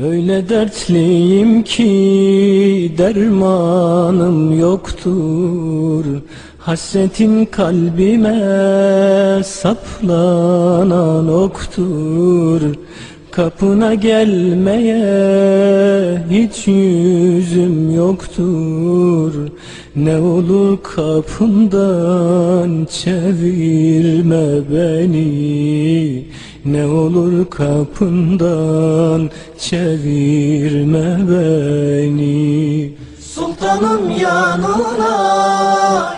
Öyle dertliyim ki dermanım yoktur. Hasretin kalbime saplanan oktur. Kapına gelmeye hiç yüzüm yoktur. Ne olur kapından çevirme beni Ne olur kapından çevirme beni. Sultanım yanına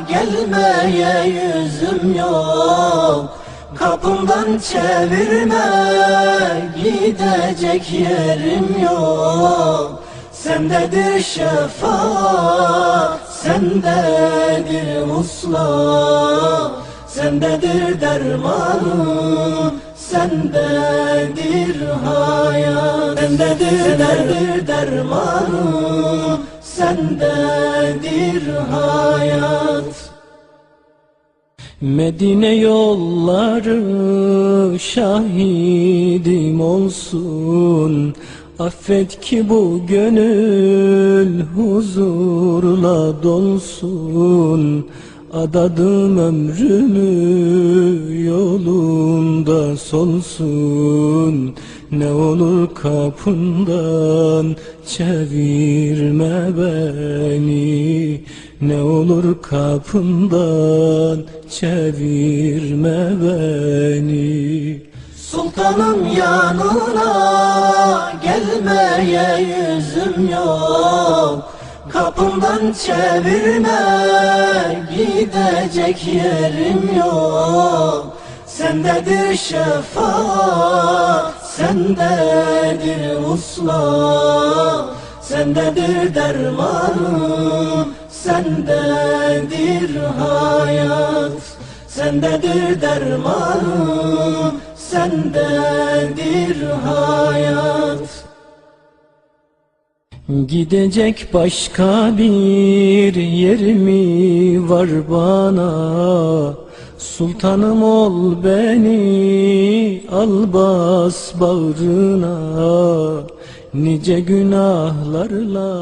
gelmeye yüzüm yok. Kapımdan çevirme gidecek yerim yok. Sendedir şefaat, sendedir musla Sendedir dermanım, sendedir hayat. Sendedir derdir dermanım, sendedir hayat. Medine yolları şahidim olsun. Affet ki bu gönül huzurla dolsun Adadım ömrümü yolunda solsun. Ne olur kapından çevirme beni. Ne olur kapından çevirme beni. Sultanım yanına gelmeye yüzüm yok Kapımdan çevirme gidecek yerim yok. Sendedir şefaat, sendedir usla Sendedir dermanım, sendedir hayat. Sendedir dermanım, sendedir hayat Gidecek başka bir yer mi var bana. Sultanım ol beni al bas bağrına. Nice günahlarla